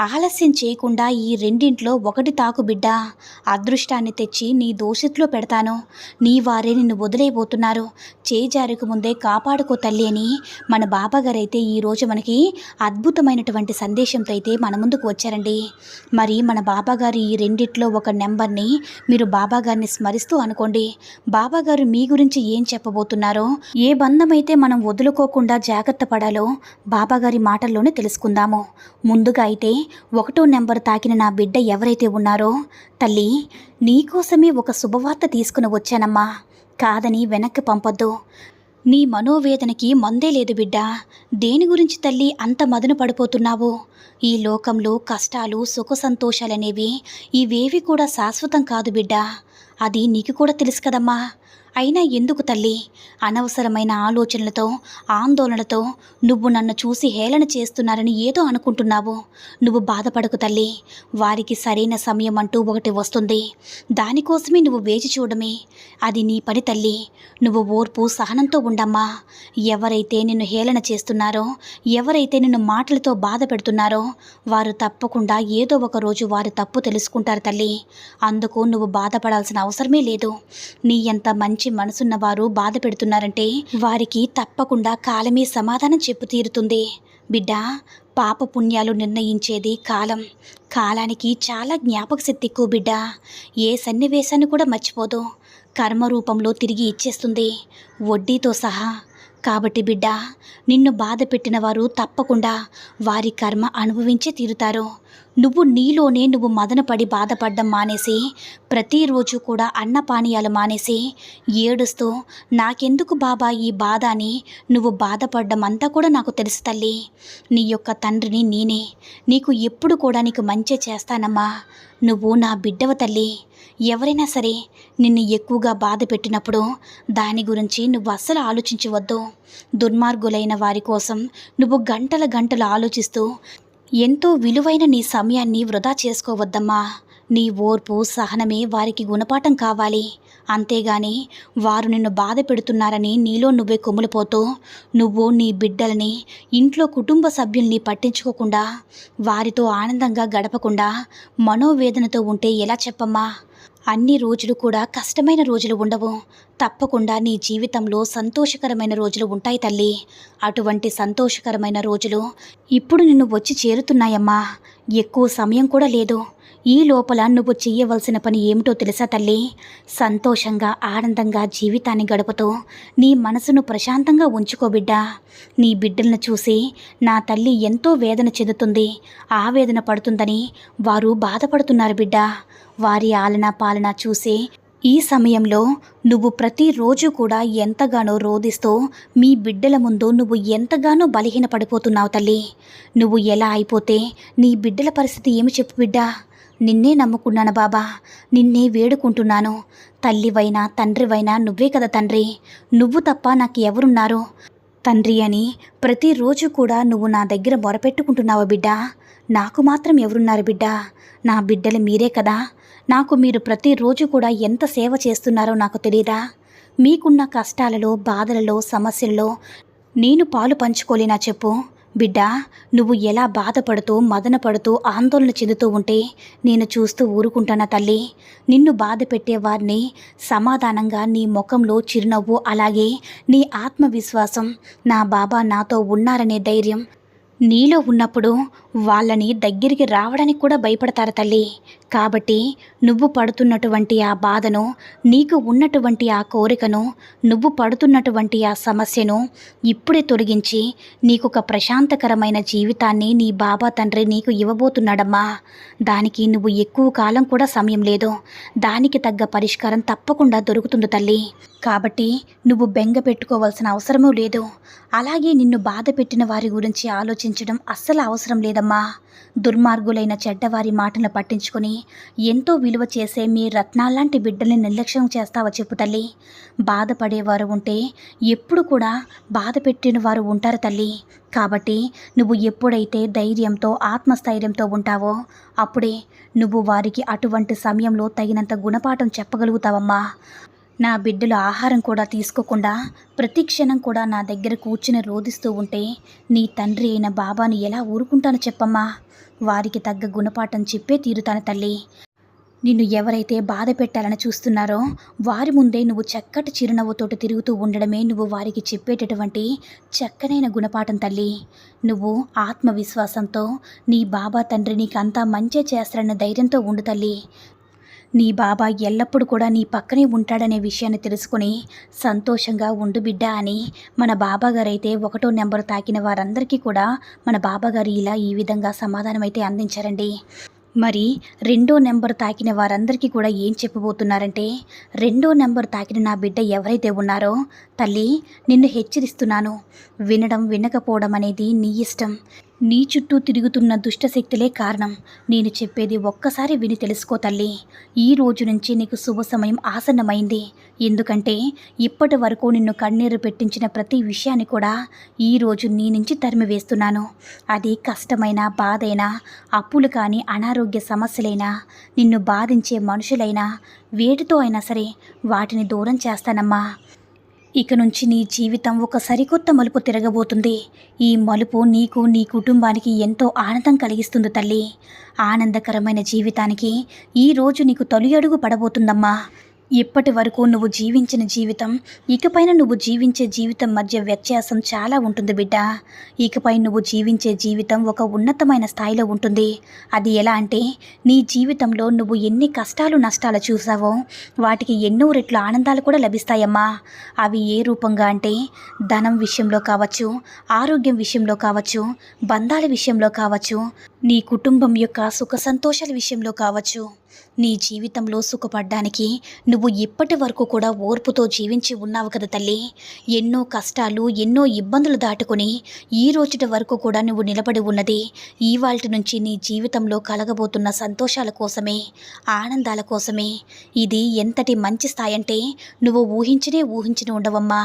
ఆలస్యం చేయకుండా ఈ రెండింట్లో ఒకటి తాకు బిడ్డ. అదృష్టాన్ని తెచ్చి నీ దోషిత్లో పెడతాను. నీ వారే నిన్ను వదిలేయబోతున్నారు. చేజారుకు ముందే కాపాడుకో తల్లి అని మన బాబాగారైతే ఈరోజు మనకి అద్భుతమైనటువంటి సందేశంతో అయితే మన ముందుకు వచ్చారండి. మరి మన బాబాగారు ఈ రెండిట్లో ఒక నెంబర్ని మీరు బాబాగారిని స్మరిస్తూ అనుకోండి. బాబాగారు మీ గురించి ఏం చెప్పబోతున్నారో ఏ బంధమైతే మనం వదులుకోకుండా జాగ్రత్త పడాలో బాబాగారి మాటల్లోనే తెలుసుకుందాము. ముందుగా అయితే ఒకటో నెంబర్ తాకిన నా బిడ్డ ఎవరైతే ఉన్నారో తల్లి నీకోసమే ఒక శుభవార్త తీసుకుని వచ్చానమ్మా. కాదని వెనక్కి పంపొద్దు. నీ మనోవేదనకి మందే లేదు బిడ్డ. దేని గురించి తల్లి అంత మదన పడిపోతున్నావు? ఈ లోకంలో కష్టాలు సుఖ సంతోషాలనేవి ఇవేవి కూడా శాశ్వతం కాదు బిడ్డ. అది నీకు కూడా తెలుసు కదమ్మా. అయినా ఎందుకు తల్లి? అనవసరమైన ఆలోచనలతో ఆందోళనలతో నువ్వు నన్ను చూసి హేళన చేస్తున్నారని ఏదో అనుకుంటున్నావు. నువ్వు బాధపడకు తల్లి. వారికి సరైన సమయం అంటూ ఒకటి వస్తుంది. దానికోసమే నువ్వు వేచి చూడమే. అది నీ పని తల్లి. నువ్వు ఓర్పు సహనంతో ఉండమ్మా. ఎవరైతే నిన్ను హేళన చేస్తున్నారో ఎవరైతే నిన్ను మాటలతో బాధ పెడుతున్నారో వారు తప్పకుండా ఏదో ఒక రోజు వారి తప్పు తెలుసుకుంటారు తల్లి. అందుకు నువ్వు బాధపడాల్సిన అవసరమే లేదు. నీ ఎంత మంచి మంచి మనసున్నవారు బాధ పెడుతున్నారంటే వారికి తప్పకుండా కాలమే సమాధానం చెప్పు తీరుతుంది. బిడ్డ పాప పుణ్యాలు నిర్ణయించేది కాలం. కాలానికి చాలా జ్ఞాపక శక్తి ఎక్కువ బిడ్డ. ఏ సన్నివేశాన్ని కూడా మర్చిపోదు. కర్మ రూపంలో తిరిగి ఇచ్చేస్తుంది. వడ్డీతో సహా. కాబట్టి బిడ్డ నిన్ను బాధ పెట్టిన వారు తప్పకుండా వారి కర్మ అనుభవించే తీరుతారు. నువ్వు నీలోనే నువ్వు మదనపడి బాధపడ్డం మానేసి ప్రతిరోజు కూడా అన్నపానీయాలు మానేసి ఏడుస్తూ నాకెందుకు బాబా ఈ బాధ అని నువ్వు బాధపడ్డం అంతా కూడా నాకు తెలుసు తల్లి. నీ యొక్క తండ్రిని నేనే. నీకు ఎప్పుడు కూడా నీకు మంచి చేస్తానమ్మా. నువ్వు నా బిడ్డవ తల్లి. ఎవరైనా సరే నిన్ను ఎక్కువగా బాధ పెట్టినప్పుడు దాని గురించి నువ్వు అస్సలు ఆలోచించవద్దు. దుర్మార్గులైన వారి కోసం నువ్వు గంటల గంటలు ఆలోచిస్తూ ఎంతో విలువైన నీ సమయాన్ని వృధా చేసుకోవద్దమ్మా. నీ ఓర్పు సహనమే వారికి గుణపాఠం కావాలి. అంతేగాని వారు నిన్ను బాధ పెడుతున్నారని నీలో నువ్వే కొమ్ములిపోతూ నువ్వు నీ బిడ్డలని ఇంట్లో కుటుంబ సభ్యుల్ని పట్టించుకోకుండా వారితో ఆనందంగా గడపకుండా మనోవేదనతో ఉంటే ఎలా చెప్పమ్మా? అన్ని రోజులు కూడా కష్టమైన రోజులు ఉండవు. తప్పకుండా నీ జీవితంలో సంతోషకరమైన రోజులు ఉంటాయి తల్లి. అటువంటి సంతోషకరమైన రోజులు ఇప్పుడు నిన్ను వచ్చి చేరుతున్నాయమ్మా. ఎక్కువ సమయం కూడా లేదు. ఈ లోపల నువ్వు చెయ్యవలసిన పని ఏమిటో తెలుసా తల్లి? సంతోషంగా ఆనందంగా జీవితాన్ని గడుపుతూ నీ మనసును ప్రశాంతంగా ఉంచుకోబిడ్డా నీ బిడ్డలను చూసి నా తల్లి ఎంతో వేదన చెందుతుంది ఆవేదన పడుతుందని వారు బాధపడుతున్నారు బిడ్డా. వారి ఆలన పాలన చూసి ఈ సమయంలో నువ్వు ప్రతిరోజు కూడా ఎంతగానో రోధిస్తూ మీ బిడ్డల ముందు నువ్వు ఎంతగానో బలహీన పడిపోతున్నావు తల్లి. నువ్వు ఎలా అయిపోతే నీ బిడ్డల పరిస్థితి ఏమి చెప్పు బిడ్డా? నిన్నే నమ్ముకున్నాను బాబా. నిన్నే వేడుకుంటున్నాను. తల్లివైనా తండ్రివైనా నువ్వే కదా తండ్రి. నువ్వు తప్ప నాకు ఎవరున్నారు? తండ్రి అని ప్రతిరోజు కూడా నువ్వు నా దగ్గర మొరపెట్టుకుంటున్నావు బిడ్డ? నాకు మాత్రం ఎవరున్నారు బిడ్డ? నా బిడ్డలు మీరే కదా. నాకు మీరు ప్రతిరోజు కూడా ఎంత సేవ చేస్తున్నారో నాకు తెలియదా మీకున్న కష్టాలలో బాధలలో సమస్యల్లో నేను పాలు పంచుకోలేనా చెప్పు? బిడ్డ నువ్వు ఎలా బాధపడుతూ మదన పడుతూ ఆందోళన చెందుతూ ఉంటే నేను చూస్తూ ఊరుకుంటానా తల్లి? నిన్ను బాధ పెట్టేవారిని సమాధానంగా నీ ముఖంలో చిరునవ్వు అలాగే నీ ఆత్మవిశ్వాసం నా బాబా నాతో ఉన్నారనే ధైర్యం నీలో ఉన్నప్పుడు వాళ్ళని దగ్గరికి రావడానికి కూడా భయపడతారు తల్లి. కాబట్టి నువ్వు పడుతున్నటువంటి ఆ బాధను నీకు ఉన్నటువంటి ఆ కోరికను నువ్వు పడుతున్నటువంటి ఆ సమస్యను ఇప్పుడే తొలగించి నీకు ఒక ప్రశాంతకరమైన జీవితాన్ని నీ బాబా తండ్రి నీకు ఇవ్వబోతున్నాడమ్మా. దానికి నువ్వు ఎక్కువ కాలం కూడా సమయం లేదు. దానికి తగ్గ పరిష్కారం తప్పకుండా దొరుకుతుంది తల్లి. కాబట్టి నువ్వు బెంగ పెట్టుకోవాల్సిన అవసరమూ లేదు. అలాగే నిన్ను బాధ పెట్టిన వారి గురించి ఆలోచించడం అస్సలు అవసరం లేదమ్మా. దుర్మార్గులైన చెడ్డవారి మాటలను పట్టించుకొని ఎంతో విలువ చేసే మీ రత్నాలాంటి బిడ్డల్ని నిర్లక్ష్యం చేస్తావా చెప్పు తల్లి. బాధపడేవారు ఉంటే ఎప్పుడు కూడా బాధ పెట్టిన వారు ఉంటారు తల్లి. కాబట్టి నువ్వు ఎప్పుడైతే ధైర్యంతో ఆత్మస్థైర్యంతో ఉంటావో అప్పుడే నువ్వు వారికి అటువంటి సమయంలో తగినంత గుణపాఠం చెప్పగలుగుతావమ్మా. నా బిడ్డలు ఆహారం కూడా తీసుకోకుండా ప్రతి క్షణం కూడా నా దగ్గర కూర్చుని రోధిస్తూ ఉంటే నీ తండ్రి అయిన బాబాను ఎలా ఊరుకుంటాను చెప్పమ్మా. వారికి తగ్గ గుణపాఠం చెప్పే తీరుతాను తల్లి. నిన్ను ఎవరైతే బాధ పెట్టాలని చూస్తున్నారో వారి ముందే నువ్వు చక్కటి చిరునవ్వుతోటి తిరుగుతూ ఉండడమే నువ్వు వారికి చెప్పేటటువంటి చక్కనైన గుణపాఠం తల్లి. నువ్వు ఆత్మవిశ్వాసంతో నీ బాబా తండ్రి నీకంతా మంచి చేస్తారన్న ధైర్యంతో ఉండు తల్లి. నీ బాబా ఎల్లప్పుడూ కూడా నీ పక్కనే ఉంటాడనే విషయాన్ని తెలుసుకుని సంతోషంగా ఉండు బిడ్డ అని మన బాబాగారు అయితే ఒకటో నెంబర్ తాకిన వారందరికీ కూడా మన బాబాగారు ఇలా ఈ విధంగా సమాధానం అయితే అందించారండి. మరి రెండో నెంబర్ తాకిన వారందరికీ కూడా ఏం చెప్పబోతున్నారంటే రెండో నెంబర్ తాకిన నా బిడ్డ ఎవరైతే ఉన్నారో తల్లి నిన్ను హెచ్చరిస్తున్నాను. వినడం వినకపోవడం అనేది నీ ఇష్టం. నీ చుట్టూ తిరుగుతున్న దుష్టశక్తులే కారణం. నేను చెప్పేది ఒక్కసారి విని తెలుసుకో తల్లి. ఈ రోజు నుంచి నీకు శుభ సమయం ఆసన్నమైంది. ఎందుకంటే ఇప్పటి వరకు నిన్ను కన్నీరు పెట్టించిన ప్రతి విషయాన్ని కూడా ఈ రోజు నీ నుంచి తరిమి వేస్తున్నాను. అది కష్టమైన బాధైనా అప్పులు కానీ అనారోగ్య సమస్యలైనా నిన్ను బాధించే మనుషులైనా వేటితో అయినా సరే వాటిని దూరం చేస్తానమ్మా. ఇక నుంచి నీ జీవితం ఒక సరికొత్త మలుపు తిరగబోతుంది. ఈ మలుపు నీకు నీ కుటుంబానికి ఎంతో ఆనందం కలిగిస్తుంది తల్లి. ఆనందకరమైన జీవితానికి ఈ రోజు నీకు తొలి అడుగు పడబోతుందమ్మా. ఇప్పటి వరకు నువ్వు జీవించిన జీవితం ఇకపైన నువ్వు జీవించే జీవితం మధ్య వ్యత్యాసం చాలా ఉంటుంది బిడ్డ. ఇకపై నువ్వు జీవించే జీవితం ఒక ఉన్నతమైన స్థాయిలో ఉంటుంది. అది ఎలా అంటే నీ జీవితంలో నువ్వు ఎన్ని కష్టాలు నష్టాలు చూసావో వాటికి ఎన్నో రెట్లు ఆనందాలు కూడా లభిస్తాయమ్మా. అవి ఏ రూపంగా అంటే ధనం విషయంలో కావచ్చు ఆరోగ్యం విషయంలో కావచ్చు బంధాల విషయంలో కావచ్చు నీ కుటుంబం యొక్క సుఖ సంతోషాల విషయంలో కావచ్చు. నీ జీవితంలో సుఖపడ్డానికి నువ్వు ఇప్పటి వరకు కూడా ఓర్పుతో జీవించి ఉన్నావు కదా తల్లి. ఎన్నో కష్టాలు ఎన్నో ఇబ్బందులు దాటుకొని ఈ రోజుటి వరకు కూడా నువ్వు నిలబడి ఉన్నది ఇవాల్టి నుంచి నీ జీవితంలో కలగబోతున్న సంతోషాల కోసమే ఆనందాల కోసమే. ఇది ఎంతటి మంచి స్థాయి అంటే నువ్వు ఊహించనే ఊహించిన ఉండవమ్మా.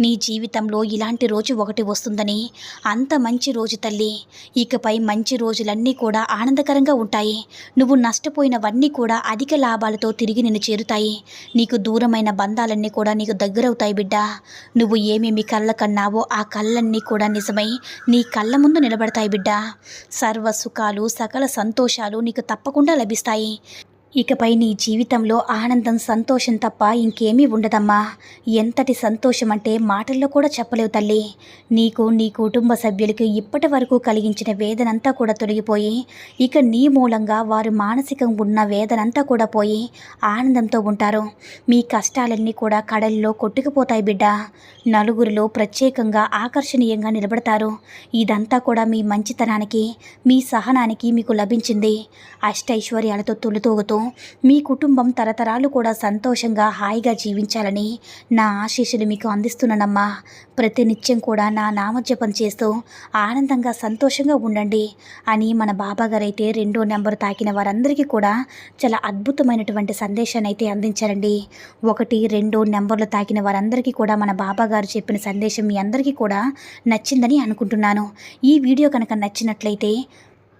నీ జీవితంలో ఇలాంటి రోజు ఒకటి వస్తుందని అంత మంచి రోజు తల్లి. ఇకపై మంచి రోజులన్నీ కూడా ఆనందకరంగా ఉంటాయి. నువ్వు నష్టపోయినవన్నీ కూడా కూడా అధిక లాభాలతో తిరిగి నిన్ను చేరుతాయి. నీకు దూరమైన బంధాలన్నీ కూడా నీకు దగ్గరవుతాయి బిడ్డ. నువ్వు ఏమేమి కళ్ళ కన్నావో ఆ కళ్ళన్నీ కూడా నిజమై నీ కళ్ళ ముందు నిలబడతాయి బిడ్డ. సర్వ సుఖాలు సకల సంతోషాలు నీకు తప్పకుండా లభిస్తాయి. ఇకపై నీ జీవితంలో ఆనందం సంతోషం తప్ప ఇంకేమీ ఉండదమ్మా. ఎంతటి సంతోషం అంటే మాటల్లో కూడా చెప్పలేవు తల్లి. నీకు నీ కుటుంబ సభ్యులకి ఇప్పటి వరకు కలిగించిన వేదనంతా కూడా తొలగిపోయి ఇక నీ మూలంగా వారు మానసికం ఉన్న వేదనంతా కూడా పోయి ఆనందంతో ఉంటారు. మీ కష్టాలన్నీ కూడా కడల్లో కొట్టుకుపోతాయి బిడ్డ. నలుగురిలో ప్రత్యేకంగా ఆకర్షణీయంగా నిలబడతారు. ఇదంతా కూడా మీ మంచితనానికి మీ సహనానికి మీకు లభించింది. అష్టైశ్వర్యాలతో తొలుతూగుతూ మీ కుటుంబం తరతరాలు కూడా సంతోషంగా హాయిగా జీవించాలని నా ఆశీస్సులు మీకు అందిస్తున్నానమ్మా. ప్రతినిత్యం కూడా నా నామజపం చేస్తూ ఆనందంగా సంతోషంగా ఉండండి అని మన బాబాగారు అయితే రెండో నెంబర్ తాకిన వారందరికీ కూడా చాలా అద్భుతమైనటువంటి సందేశాన్ని అయితే అందించారండి. ఒకటి రెండు నెంబర్లు తాకిన వారందరికీ కూడా మన బాబాగారు చెప్పిన సందేశం మీ అందరికీ కూడా నచ్చిందని అనుకుంటున్నాను. ఈ వీడియో కనుక నచ్చినట్లయితే